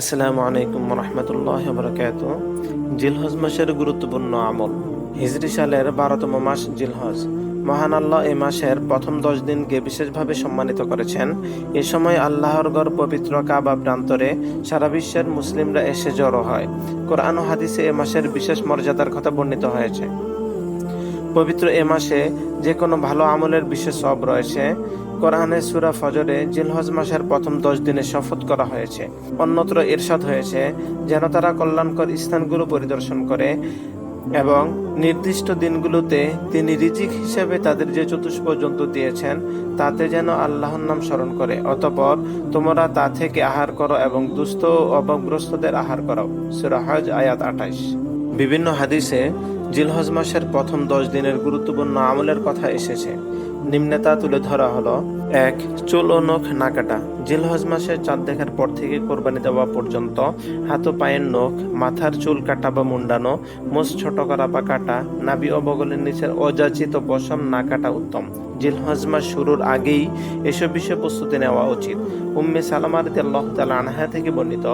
আসসালামু আলাইকুম রহমতুল্লাহ বরকাত জিলহজ মাসের গুরুত্বপূর্ণ আমল। হিজরি সালের বারোতম মাস জিলহজ। মহান আল্লাহ এই মাসের প্রথম দশ দিনকে বিশেষভাবে সম্মানিত করেছেন। এ সময় আল্লাহর গড় পবিত্র কাবা প্রান্তরে সারা বিশ্বের মুসলিমরা এসে জড়ো হয়। কোরআন হাদিসে এ মাসের বিশেষ মর্যাদার কথা বর্ণিত হয়েছে। পবিত্র এ মাসে যে কোনো ভালো আমলের বিশেষ সব রয়েছে। কোরআনে সুরা ফজরে জিলহজ মাসের প্রথম দশ দিনে শপথ করা হয়েছে। অন্যত্র এরশাদ হয়েছে যেন তারা কল্যাণকর স্থানগুলো পরিদর্শন করে এবং নির্দিষ্ট দিনগুলোতে তিনি রিজিক হিসেবে তাদের যে চতুষ্প জন্তু দিয়েছেন, তাতে যেন আল্লাহর নাম স্মরণ করে। অতপর তোমরা তা থেকে আহার করো এবং দুস্থ ও অভাবগ্রস্তদের আহার করো। সুরা হজ আয়াত আঠাইশ বিভিন্ন হাদিসে জিলহজ মাসের প্রথম দশ দিনের গুরুত্বপূর্ণ আমলের কথা এসেছে। নিম্নে তা তুলে ধরা হলো এক, চুল ও নখ না কাটা জিলহজ মাসের চাঁদ দেখার পর থেকে কোরবানি দেওয়া পর্যন্ত হাত পায়ের নখ, মাথার চুল কাটা বা মুন্ডানো, মোষ ছোট করা বা কাটা, নাভি ও বগলের নিচের অযাচিত পশম না কাটা উত্তম। জিলহজ মাস শুরুর আগেই এসব বিষয়ে প্রস্তুতি নেওয়া উচিত। উম্মে সালামা রদি আল্লাহ তালা আনহা থেকে বর্ণিত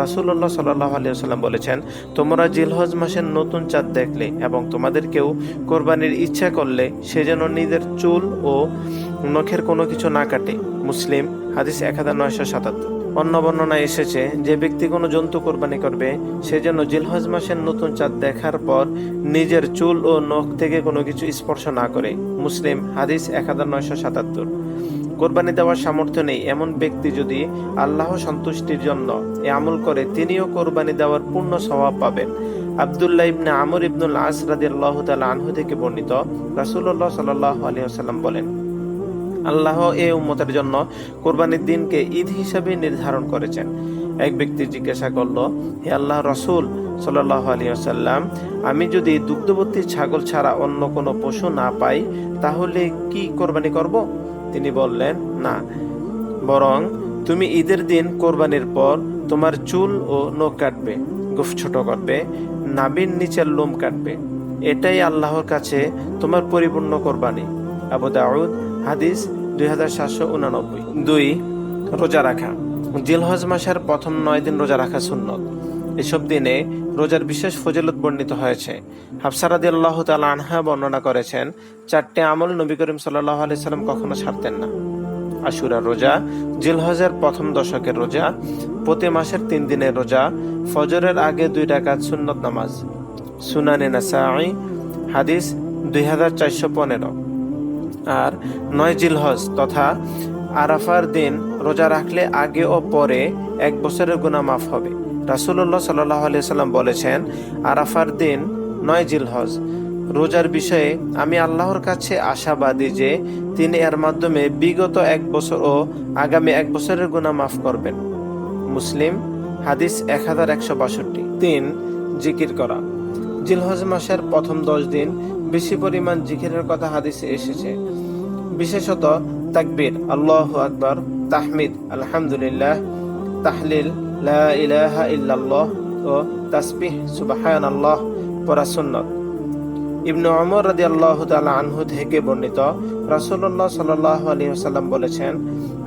রাসুল্লাহ সাল্লাহ আলিয়াল্লাম বলেছেন, তোমরা জিলহজ মাসের নতুন চাঁদ দেখলে এবং তোমাদের কেউ কোরবানির ইচ্ছা করলে সে যেন নিজের চুল ও নখের কোনো কিছু না কাটে। মুসলিম, হাদিস এক হাজার নয়শো সাতাত্তর। অন্য বর্ণনায় এসেছে, যে ব্যক্তি কোনো জন্তু কোরবানি করবে, সে যেন জিলহজ মাসের নতুন চাঁদ দেখার পর নিজের চুল ও নখ থেকে কোনো কিছু স্পর্শ না করে। মুসলিম, হাদিস এক হাজার নয়শো সাতাত্তর। কোরবানি দেওয়ার সামর্থ্য নেই। এমন ব্যক্তি যদি আল্লাহ সন্তুষ্টির জন্য এ আমল করে, তিনিও কোরবানি দেওয়ার পূর্ণ স্বভাব পাবেন। আবদুল্লাহ ইবনে আমর ইবনুল আস রাদিয়াল্লাহ তাআলা আনহু থেকে বর্ণিত রাসূলুল্লাহ সাল্লাল্লাহু আলাইহি ওয়াসাল্লাম বলেন আল্লাহ এ উম্মতের জন্য কোরবানির দিনকে ঈদ হিসাবে নির্ধারণ করেছেন। এক ব্যক্তি জিজ্ঞাসা করল, হে আল্লাহ রসুল সাল্লাহ আলী আসাল্লাম আমি যদি দুগ্ধবর্তী ছাগল ছাড়া অন্য কোনো পশু না পাই, তাহলে কি কোরবানি করব? তিনি বললেন, না, বরং তুমি ঈদের দিন কোরবানির পর তোমার চুল ও নখ কাটবে, গুফ ছোট করবে, নাবির নিচের লোম কাটবে। এটাই আল্লাহর কাছে তোমার পরিপূর্ণ কোরবানি। আবু দাউদ হাদিস দুই হাজার সাতশো উনানব্বই। দুই, রোজা রাখা। জিলহজ মাসের প্রথম নয় দিন রোজা রাখা সুন্নত। এসব দিনে রোজার বিশেষ ফজিলত বর্ণিত হয়েছে। হাফসারাদি আল্লাহ তালা আনহা বর্ণনা করেছেন, চারটে আমল নবী করিম সাল্লাহ আলি সাল্লাম কখনো ছাড়তেন না। আশুরা রোজা, জিলহজের প্রথম দশকের রোজা, প্রতি মাসের তিন দিনের রোজা, ফজরের আগে দুই ডাকাত সুন্নত নামাজ। সুনানে নাসাই হাদিস দুই হাজার চারশো পনেরো। আর নয় জিলহজ তথা আরাফার দিন রোজা রাখলে আগে ও পরে এক বছরের গুণা মাফ হবে। রাসুল্লাহ সাল্লাহ সাল্লাম বলেছেন, আরাফার দিন নয় জিলহজ। রোজার বিষয়ে আমি আল্লাহর কাছে আশাবাদী যে তিনি এর মাধ্যমে বিগত এক বছর ও আগামী এক বছরের গুণা মাফ করবেন। মুসলিম, হাদিস এক হাজার একশো বাষট্টি। তিন, জিকির করা। জিলহজ মাসের প্রথম দশ দিন বেশি পরিমাণ জিকিরের কথা হাদিসে এসেছে। বিশেষত তাকবীর, আল্লাহ আকবর, তাহমিদ, আলহামদুলিল্লাহ, তাহলিল, লা ইলাহা ইল্লাল্লাহ ও তাসবিহ সুবাহান আল্লাহ পড়া সুন্নত। ইবনু অমর রাদি আল্লাহ আনহু থেকে বর্ণিত রাসুল্লাহ সাল্লাহ আলী সাল্লাম বলেছেন,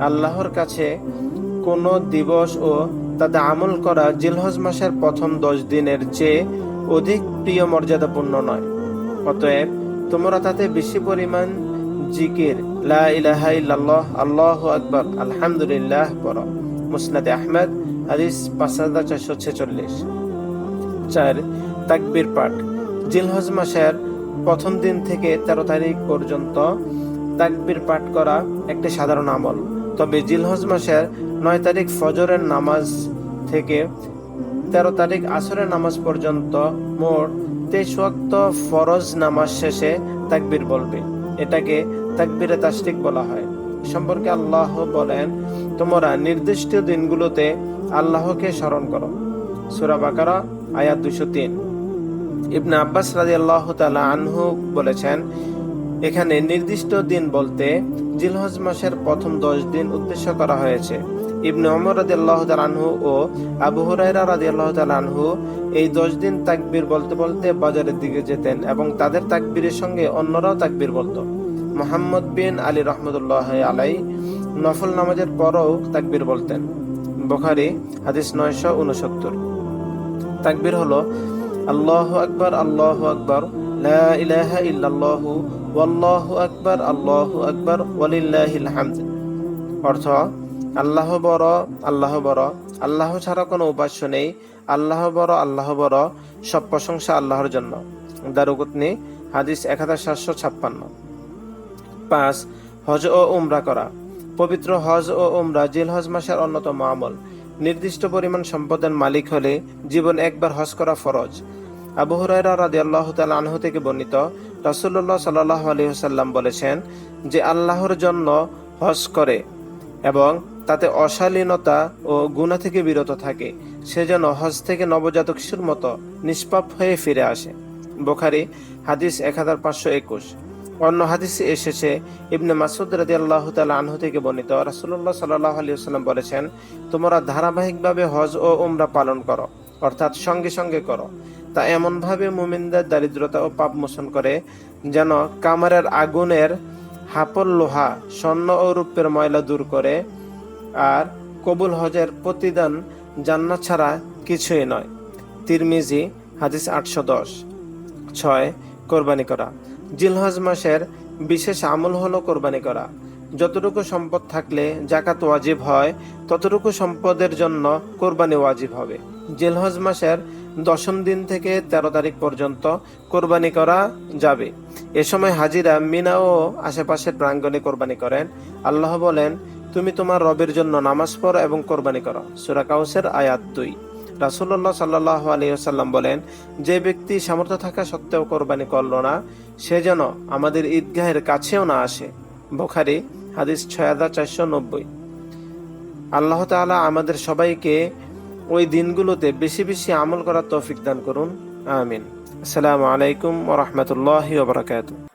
আল্লাহর কাছে কোন দিবস ও তাতে আমল করা জিলহজ মাসের প্রথম দশ দিনের চেয়ে অধিক প্রিয় মর্যাদাপূর্ণ নয়। অতএব তোমরা তাতে বেশি পরিমাণ জিকির, লা ইলাহা ইল্লাল্লাহ, আল্লাহু আকবার, আলহামদুলিল্লাহ পড়ো। মুসনাদে আহমেদ, হাদিস পাঁচ হাজার চারশো ছেচল্লিশ। চার, তাকবীর পাঠ। জিলহজ মাসের প্রথম দিন থেকে তেরো তারিখ পর্যন্ত তাকবীর পাঠ করা একটি সাধারণ আমল। তবে জিলহজ মাসের নয় তারিখ ফজরের নামাজ থেকে তেরো তারিখ আসরের নামাজ পর্যন্ত মোট তেইশ ওয়াক্ত ফরজ নামাজ শেষে তাকবীর বলবে। এটাকে তাকবীরে তাসরিক বলা হয়। সম্পর্কে আল্লাহ বলেন, তোমরা নির্দিষ্ট দিনগুলোতে আল্লাহকে স্মরণ করো। সুরা বাকারা, আয়াত দুশো তিন। ইবনে আব্বাস রাজি আল্লাহ আনহু বলেছেন, এখানে নির্দিষ্ট দিন বলতে জিলহজ মাসের প্রথম দশ দিন উদ্দেশ্য করা হয়েছে। ইবনে অমর রাজি আল্লাহ আনহু ও আবু হুরাইরা রাজি আল্লাহ আনহু এই দশ দিন তাকবীর বলতে বলতে বাজারের দিকে যেতেন এবং তাদের তাকবীরের সঙ্গে অন্যরাও তাকবীর বলতো। মোহাম্মদ বিন আলী রহমতুল্লাহ আলাই নফল নামাজের পরও তাকবীর বলতেন। বোখারি, হাদিস নয়শো উনসত্তর তাকবির হলো, আল্লাহ আকবর আল্লাহ আকবর, লা ইলাহা ইল্লাল্লাহু, ওয়াল্লাহু আকবার, আল্লাহু আকবার, ওয়ালিল্লাহিল হামদ। অর্থ আল্লাহ বড় আল্লাহ বড়। আল্লাহ ছাড়া কোনো উপাস্য নেই। আল্লাহ বড় আল্লাহ বড়। সব প্রশংসা আল্লাহর জন্য। দারুকুতনি, হাদিস এক হাজার সাতশো ছাপ্পান্ন। পাঁচ, হজ ও উমরা করা। পবিত্র হজ ও উমরা জিল হজ মাসের অন্যতম আমল। নির্দিষ্ট পরিমাণ সম্পদের মালিক হলে জীবন একবার হজ করা ফরজ। আবু হুরায়রা রাদি আল্লাহ আনহু থেকে বর্ণিত রাসুল্লাহ সাল্লাহ আলী আলহিহাল্লাম বলেছেন যে আল্লাহর জন্য হজ করে এবং তাতে অশালীনতা ও গুণা থেকে বিরত থাকে। সে যেন হজ থেকে নবজাতক শিশুর মতো নিষ্পাপ হয়ে ফিরে আসে। বোখারি, হাদিস এক হাজার পাঁচশো একুশ। অন্য হাদিসে এসেছে, ইবনে মাসুদ রাজি আল্লাহ আনহু থেকে বর্ণিত রাসুল্লাহ সাল্লাহ আলী সাল্লাম বলেছেন, তোমরা ধারাবাহিকভাবে হজ ও উমরা পালন করো, অর্থাৎ সঙ্গে সঙ্গে করো। তা এমনভাবে মুমিনদের দারিদ্রতা ও পাপ মোচন করে, যেন কামারের আগুনের হাপল লোহা, স্বর্ণ ও রূপের ময়লা দূর করে আর কবুল হজের প্রতিদান জান্নাত ছাড়া কিছুই নয়। তিরমিজি, হাদিস আটশো দশ। ছয়, কোরবানি করা। জিলহজ মাসের বিশেষ আমল হলো কোরবানি করা। যতটুকু সম্পদ থাকলে জাকাত ওয়াজিব হয়, ততটুকু সম্পদের জন্য কোরবানি ওয়াজিব হবে। জিলহজ মাসের দশম দিন থেকে তেরো তারিখ পর্যন্ত কোরবানি করা যাবে। এ সময় হাজিরা মিনা ও আশেপাশের প্রাঙ্গণে কোরবানি করেন। আল্লাহ বলেন তুমি তোমার রবের জন্য নামাজ পড়ো এবং কোরবানি করো। সুরা কাউসের আয়াত দুই। রাসুল্লাহ সাল্লাহ আলিয়াল্লাম বলেন, যে ব্যক্তি সামর্থ্য থাকা সত্ত্বেও কোরবানি করল না, সে যেন আমাদের ঈদগাহের কাছেও না আসে। বোখারি, হাদিস ছয় হাজার চারশো নব্বই। আল্লাহ তাআলা আমাদের সবাইকে ওই দিনগুলোতে বেশি বেশি আমল করার তৌফিক দান করুন। আমিন। আসসালামু আলাইকুম ওরহমতুল্লাহ বারকাতুহ।